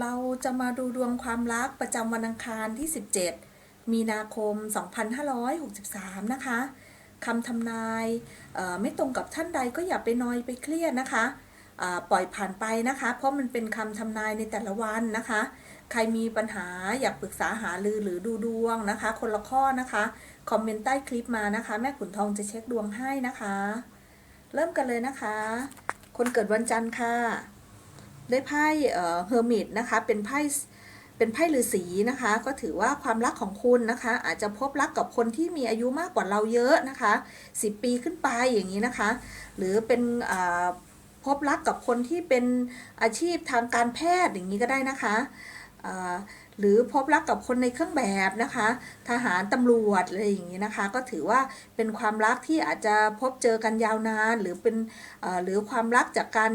เราจะมาดูดวงความรักประจำวันอังคารที่ 17 มีนาคม 2563 นะคะคำทำนายไม่ตรงกับท่านใดก็อย่าไปนอยไปเครียดนะคะ ปล่อยผ่านไปนะคะ เพราะมันเป็นคำทำนายในแต่ละวันนะคะ ใครมีปัญหาอยากปรึกษาหารือหรือดูดวงนะคะ คนละข้อนะคะ คอมเมนต์ใต้คลิปมานะคะ แม่ขุนทองจะเช็คดวงให้นะคะ เริ่มกันเลยนะคะ คนเกิดวันจันทร์ค่ะ ได้ไพ่เฮอร์มิตนะคะเป็นไพ่เป็นไพ่ฤาษีนะคะ ก็ถือว่าความรักของคุณนะคะ อาจจะพบรักกับคนที่มีอายุมากกว่าเราเยอะนะคะ10 ปีขึ้นไปอย่างนี้นะคะ หรือเป็นพบรักกับคนที่เป็นอาชีพทางการแพทย์อย่างนี้ก็ได้นะคะ หรือพบรักกับคนในเครื่องแบบนะคะ ทหารตำรวจอะไรอย่างนี้นะคะ ก็ถือว่าเป็นความรักที่อาจจะพบเจอกันยาวนาน หรือเป็นหรือความรักจากการ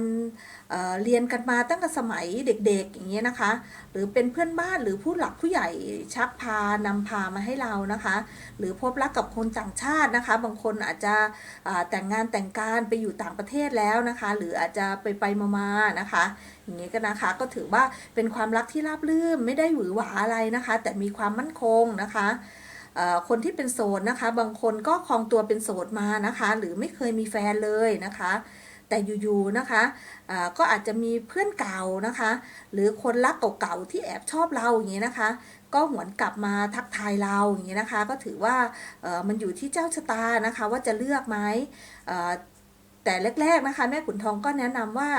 เเรียนกันมาตั้งแต่สมัยเด็กๆอย่างนี้ยนะคะ หรือเป็นเพื่อนบ้านหรือผู้หลักผู้ใหญ่ชักพานำพามาให้เรานะคะ หรือพบรักกับคนต่างชาตินะคะ บางคนอาจจะแต่งงานแต่งการไปอยู่ต่างประเทศแล้วนะคะ หรืออาจจะไปไปมาๆนะคะ อย่างนี้ก็นะคะก็ถือว่าเป็นความรักที่ราบรื่นไม่ได้หวือหวาอะไรนะคะ แต่มีความมั่นคงนะคะคนที่เป็นโสดนะคะ บางคนก็ครองตัวเป็นโสดมานะคะ หรือไม่เคยมีแฟนเลยนะคะ แต่อยู่ๆนะคะอ่าก็อาจจะมีเพื่อนเก่านะคะ หรือคนรักเก่าๆที่แอบชอบเราอย่างนี้นะคะ ก็หวนกลับมาทักทายเราอย่างนี้นะคะ ก็ถือว่ามันอยู่ที่เจ้าชะตานะคะ ว่าจะเลือกไหม แต่แรกๆนะคะ แม่ขุนทองก็แนะนำว่า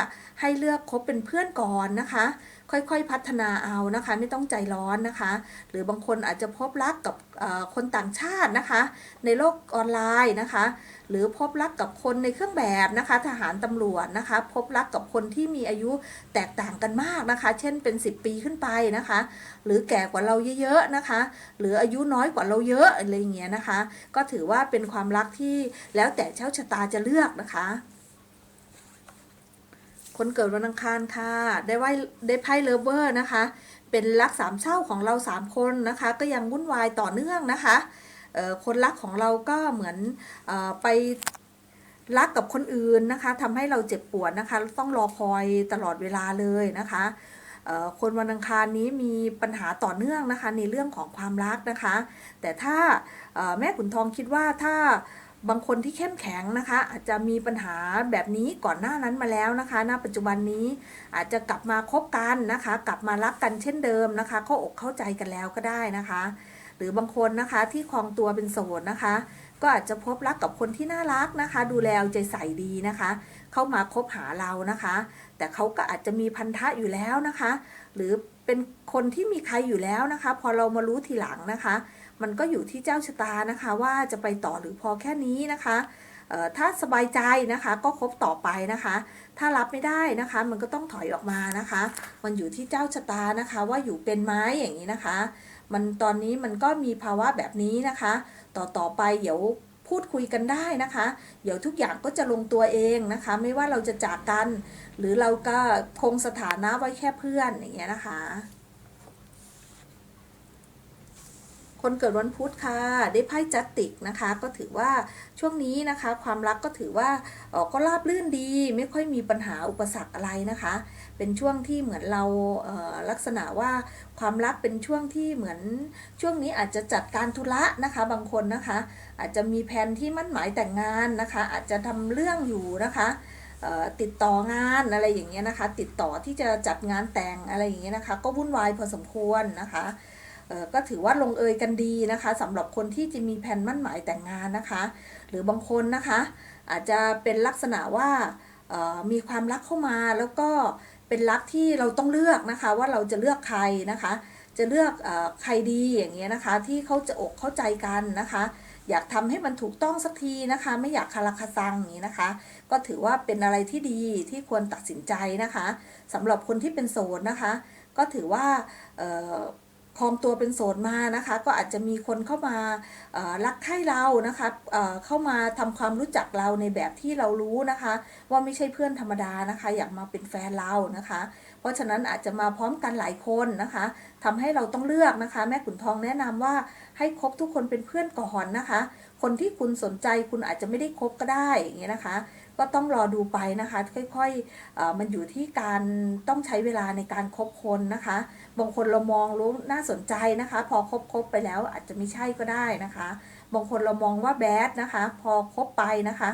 ให้เลือกคบเป็นเพื่อนก่อนนะคะ ค่อยๆพัฒนาเอานะคะ ไม่ต้องใจร้อนนะคะ หรือบางคนอาจจะพบรักกับคนต่างชาตินะคะ ในโลกออนไลน์นะคะ หรือพบรักกับคนในเครื่องแบบนะคะ ทหารตำรวจนะคะ พบรักกับคนที่มีอายุแตกต่างกันมากนะคะ เช่นเป็น 10 ปีขึ้นไปนะคะ หรือแก่กว่าเราเยอะๆนะคะ หรืออายุน้อยกว่าเราเยอะอะไรอย่างเงี้ยนะคะ ก็ถือว่าเป็นความรักที่แล้วแต่เจ้าชะตาจะเลือกนะคะ คนเกิดวันอังคารค่ะ ได้ไหวได้ไพ่เลเวอร์นะคะ เป็นรักสามเศร้าของเราสามคนนะคะ ก็ยังวุ่นวายต่อเนื่องนะคะคนรักของเราก็เหมือนอไปรักกับคนอื่นนะคะทำให้เราเจ็บปวดนะคะ ต้องรอคอยตลอดเวลาเลยนะคะคนวันอังคารนี้มีปัญหาต่อเนื่องนะคะในเรื่องของความรักนะคะ แต่ถ้าแม่ขุนทองคิดว่าถ้า บางคนที่เข้มแข็งนะคะ อาจจะมีปัญหาแบบนี้ก่อนหน้านั้นมาแล้วนะคะณปัจจุบันนี้อาจจะกลับมาคบกันนะคะ กลับมารักกันเช่นเดิมนะคะเข้าอกเข้าใจกันแล้วก็ได้นะคะ หรือบางคนนะคะที่ครองตัวเป็นโสดนะคะ ก็อาจจะพบรักกับคนที่น่ารักนะคะ ดูแลใจใส่ดีนะคะ เข้ามาคบหาเรานะคะ แต่เขาก็อาจจะมีพันธะอยู่แล้วนะคะ หรือเป็นคนที่มีใครอยู่แล้วนะคะ พอเรามารู้ทีหลังนะคะ มันก็อยู่ที่เจ้าชะตานะคะว่าจะไปต่อหรือพอแค่นี้นะคะถ้าสบายใจนะคะก็คบต่อไปนะคะ ถ้ารับไม่ได้นะคะ มันก็ต้องถอยออกมานะคะ มันอยู่ที่เจ้าชะตานะคะ ว่าอยู่เป็นไหมอย่างนี้นะคะ มันตอนนี้มันก็มีภาวะแบบนี้นะคะ ต่อต่อไปเดี๋ยวพูดคุยกันได้นะคะ เดี๋ยวทุกอย่างก็จะลงตัวเองนะคะ ไม่ว่าเราจะจากกัน หรือเราก็คงสถานะไว้แค่เพื่อนอย่างเงี้ยนะคะ คนเกิดวันพุธค่ะ ได้ไพ่จัตติกนะคะ ก็ถือว่าช่วงนี้นะคะ ความรักก็ถือว่าออก็ราบรื่นดี ไม่ค่อยมีปัญหาอุปสรรคอะไรนะคะ เป็นช่วงที่เหมือนเราเลักษณะว่าความรักเป็นช่วงที่เหมือนช่วงนี้อาจจะจัดการธุระนะคะ บางคนนะคะ อาจจะมีแผนที่มั่นหมายแต่งงานนะคะ อาจจะทำเรื่องอยู่นะคะติดต่องานอะไรอย่างเงี้ยนะคะ ติดต่อที่จะจัดงานแต่งอะไรอย่างเงี้ยนะคะ ก็วุ่นวายพอสมควรนะคะ ก็ถือว่าลงเอยกันดีนะคะสำหรับคนที่จะมีแผนมั่นหมายแต่งงานนะคะ หรือบางคนนะคะ อาจจะเป็นลักษณะว่ามีความรักเข้ามาแล้วก็เป็นรักที่เราต้องเลือกนะคะว่าเราจะเลือกใครนะคะ จะเลือกอใครดีอย่างเงี้ยนะคะ ที่เขาจะอกเข้าใจกันนะคะ อยากทำให้มันถูกต้องสักทีนะคะ ไม่อยากคาราคาซังอย่างนี้นะคะ ก็ถือว่าเป็นอะไรที่ดีที่ควรตัดสินใจนะคะสำหรับคนที่เป็นโสดนะคะ ก็ถือว่า เอ่อครองตัวเป็นโสดมานะคะ ก็อาจจะมีคนเข้ามารักใคร่เรานะคะเเข้ามาทำความรู้จักเราในแบบที่เรารู้นะคะ ว่าไม่ใช่เพื่อนธรรมดานะคะ อยากมาเป็นแฟนเรานะคะ เพราะฉะนั้นอาจจะมาพร้อมกันหลายคนนะคะทำให้เราต้องเลือกนะคะ แม่ขุนทองแนะนำว่าให้คบทุกคนเป็นเพื่อนก่อนนะคะ คนที่คุณสนใจคุณอาจจะไม่ได้คบก็ได้อย่างเงี้ยนะคะก็ต้องรอดูไปนะคะ ค่อยๆมันอยู่ที่การต้องใช้เวลาในการคบคนนะคะ บางคนเรามองรู้น่าสนใจนะคะ พอคบคบไปแล้วอาจจะไม่ใช่ก็ได้นะคะ บางคนเรามองว่าแบดนะคะ พอคบไปนะคะ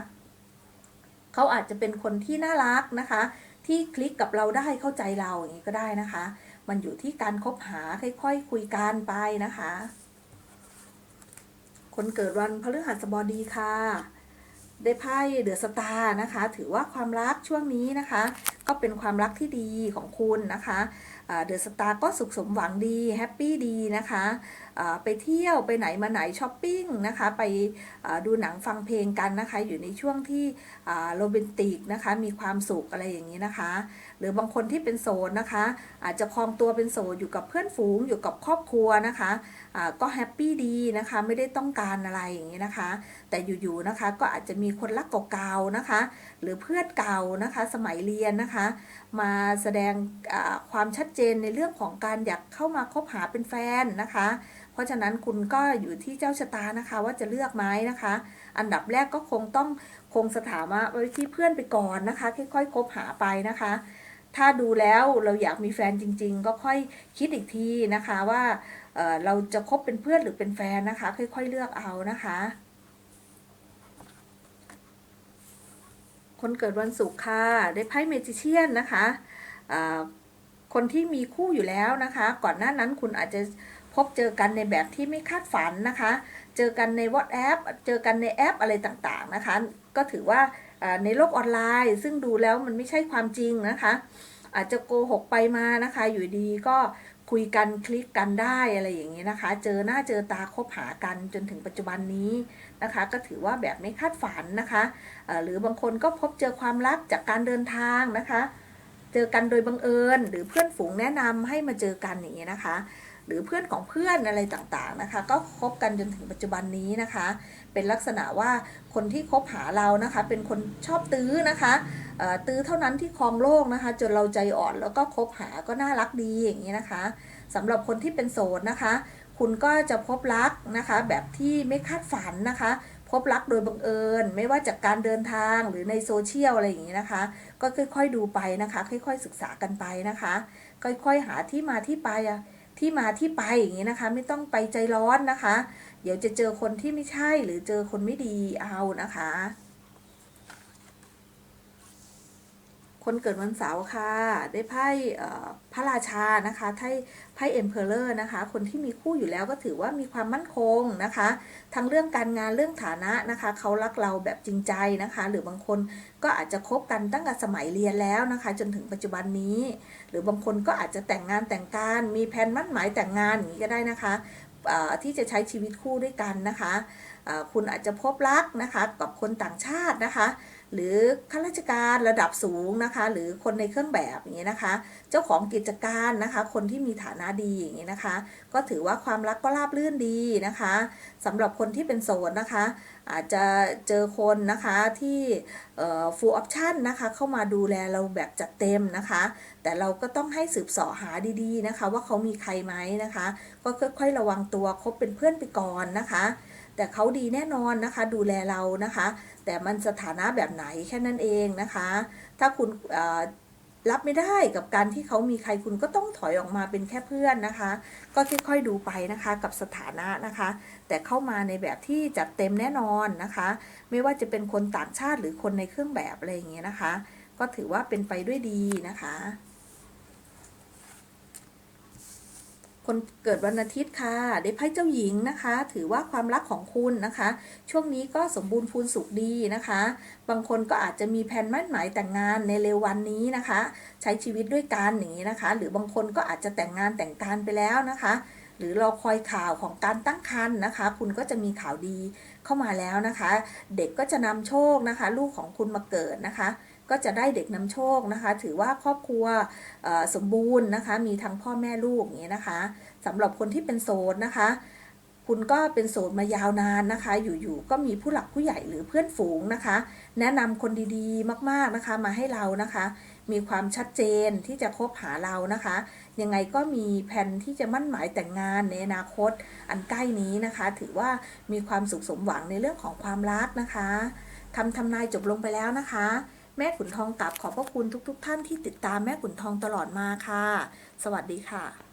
เขาอาจจะเป็นคนที่น่ารักนะคะ ที่คลิกกับเราได้เข้าใจเราอย่างนี้ก็ได้นะคะ มันอยู่ที่การคบหาค่อยๆคุยกันไปนะคะ คนเกิดวันพฤหัสบดีค่ะ ได้ไพ่เดือสตาร์นะคะ ถือว่าความรักช่วงนี้นะคะ ก็เป็นความรักที่ดีของคุณนะคะเดอะสตาร์ก็สุขสมหวังดีแฮปปี้ดีนะคะไปเที่ยวไปไหนมาไหนช้อปปิ้งนะคะไปดูหนังฟังเพลงกันนะคะอยู่ในช่วงที่โรแมนติกนะคะมีความสุขอะไรอย่างนี้นะคะ หรือบางคนที่เป็นโสดนะคะ อาจจะครองตัวเป็นโสดอยู่กับเพื่อนฝูงอยู่กับครอบครัวนะคะก็แฮปปี้ดีนะคะไม่ได้ต้องการอะไรอย่างนี้นะคะ แต่อยู่ๆนะคะก็อาจจะมีคนรักเก่าๆนะคะ หรือเพื่อนเก่านะคะสมัยเรียนนะคะ มาแสดงความชัดเจนในเรื่องของการอยากเข้ามาคบหาเป็นแฟนนะคะ เพราะฉะนั้นคุณก็อยู่ที่เจ้าชะตานะคะ ว่าจะเลือกไหมนะคะ อันดับแรกก็คงต้องคงสถานะไว้ที่เพื่อนไปก่อนนะคะ ค่อยๆคบหาไปนะคะ ถ้าดูแล้วเราอยากมีแฟนจริง ๆ ก็ค่อยคิดอีกทีนะคะว่าเเราจะคบเป็นเพื่อนหรือเป็นแฟนนะคะ ค่อยๆเลือกเอานะคะคนเกิดวันศุกร์ค่ะ ได้ไพ่เมจิเชียนนะคะอ่า คนที่มีคู่อยู่แล้วนะคะ ก่อนหน้านั้นคุณอาจจะพบเจอกันในแบบที่ไม่คาดฝันนะคะ เจอกันใน WhatsApp เจอกันในแอปอะไรต่างๆนะคะ ก็ถือว่าในโลกออนไลน์ ซึ่งดูแล้วมันไม่ใช่ความจริงนะคะ อาจจะโกหกไปมานะคะ อยู่ดีก็คุยกันคลิกกันได้อะไรอย่างนี้นะคะ เจอหน้าเจอตาคบหากันจนถึงปัจจุบันนี้นะคะ ก็ถือว่าแบบไม่คาดฝันนะคะ หรือบางคนก็พบเจอความรักจากการเดินทางนะคะ เจอกันโดยบังเอิญ หรือเพื่อนฝูงแนะนำให้มาเจอกันอย่างนี้ยนะคะ หรือเพื่อนของเพื่อนอะไรต่างๆนะคะ ก็คบกันจนถึงปัจจุบันนี้นะคะ เป็นลักษณะว่าคนที่คบหาเรานะคะ เป็นคนชอบตื้อนะคะตื้อเท่านั้นที่ครองโลกนะคะ จนเราใจอ่อนแล้วก็คบหาก็น่ารักดีอย่างนี้นะคะสำหรับคนที่เป็นโสดนะคะ คุณก็จะพบรักนะคะ แบบที่ไม่คาดฝันนะคะพบรักโดยบังเอิญ ไม่ว่าจากการเดินทางหรือในโซเชียลอะไรอย่างนี้นะคะ ก็ค่อย ๆ ดูไปนะคะ ค่อย ๆ ศึกษากันไปนะคะ ค่อย ๆ หาที่มาที่ไปอะที่มาที่ไปอย่างนี้นะคะ ไม่ต้องไปใจร้อนนะคะ เดี๋ยวจะเจอคนที่ไม่ใช่หรือเจอคนไม่ดีเอานะคะ คนเกิดวันเสาร์ค่ะ ได้ไพ่พระราชานะคะไพ่ไพ่เอ็มเพลเลอร์นะคะ คนที่มีคู่อยู่แล้วก็ถือว่ามีความมั่นคงนะคะ ทั้งเรื่องการงานเรื่องฐานะนะคะ เขารักเราแบบจริงใจนะคะ หรือบางคนก็อาจจะคบกันตั้งแต่สมัยเรียนแล้วนะคะ จนถึงปัจจุบันนี้ หรือบางคนก็อาจจะแต่งงานแต่งการมีแผนมั่นหมายแต่งงานอย่างนี้ก็ได้นะคะที่จะใช้ชีวิตคู่ด้วยกันนะคะ คุณอาจจะพบรักนะคะกับคนต่างชาตินะคะ หรือข้าราชการระดับสูงนะคะ หรือคนในเครื่องแบบอย่างนี้นะคะ เจ้าของกิจการนะคะ คนที่มีฐานะดีอย่างนี้นะคะ ก็ถือว่าความรักก็ราบรื่นดีนะคะสำหรับคนที่เป็นโสดนะคะ อาจจะเจอคนนะคะที่เอ่อ full option นะคะ เข้ามาดูแลเราแบบจัดเต็มนะคะ แต่เราก็ต้องให้สืบเสาะหาดีๆนะคะ ว่าเขามีใครไหมนะคะ ก็ค่อยๆระวังตัวคบเป็นเพื่อนไปก่อนนะคะ แต่เขาดีแน่นอนนะคะ ดูแลเรานะคะ แต่มันสถานะแบบไหนแค่นั้นเองนะคะ ถ้าคุณรับไม่ได้กับการที่เขามีใครคุณก็ต้องถอยออกมาเป็นแค่เพื่อนนะคะ ก็ค่อยๆดูไปนะคะกับสถานะนะคะ แต่เข้ามาในแบบที่จัดเต็มแน่นอนนะคะ ไม่ว่าจะเป็นคนต่างชาติหรือคนในเครื่องแบบอะไรอย่างเงี้ยนะคะ ก็ถือว่าเป็นไปด้วยดีนะคะ คนเกิดวันอาทิตย์ค่ะได้ไพ่เจ้าหญิงนะคะ ถือว่าความรักของคุณนะคะ ช่วงนี้ก็สมบูรณ์พูนสุขดีนะคะ บางคนก็อาจจะมีแผนมั่นหมายแต่งงานในเร็ววันนี้นะคะ ใช้ชีวิตด้วยกันอย่างนี้นะคะ หรือบางคนก็อาจจะแต่งงานแต่งการไปแล้วนะคะ หรือราคอยข่าวของการตั้งครรภ์นะคะ คุณก็จะมีข่าวดีเข้ามาแล้วนะคะ เด็กก็จะนำโชคนะคะ ลูกของคุณมาเกิดนะคะ ก็จะได้เด็กนำโชคนะคะ ถือว่าครอบครัวสมบูรณ์นะคะ มีทั้งพ่อแม่ลูกอย่างนี้นะคะสำหรับคนที่เป็นโสดนะคะ คุณก็เป็นโสดมายาวนานนะคะ อยู่ๆก็มีผู้หลักผู้ใหญ่หรือเพื่อนฝูงนะคะ แนะนำคนดีๆมากๆนะคะมาให้เรานะคะ มีความชัดเจนที่จะคบหาเรานะคะ ยังไงก็มีแผนที่จะมั่นหมายแต่งงานในอนาคตอันใกล้นี้นะคะ ถือว่ามีความสุขสมหวังในเรื่องของความรักนะคะคำทำนายจบลงไปแล้วนะคะ แม่ขุนทองกลับขอบพระคุณทุกๆทท่านที่ติดตามแม่ขุนทองตลอดมาค่ะ สวัสดีค่ะ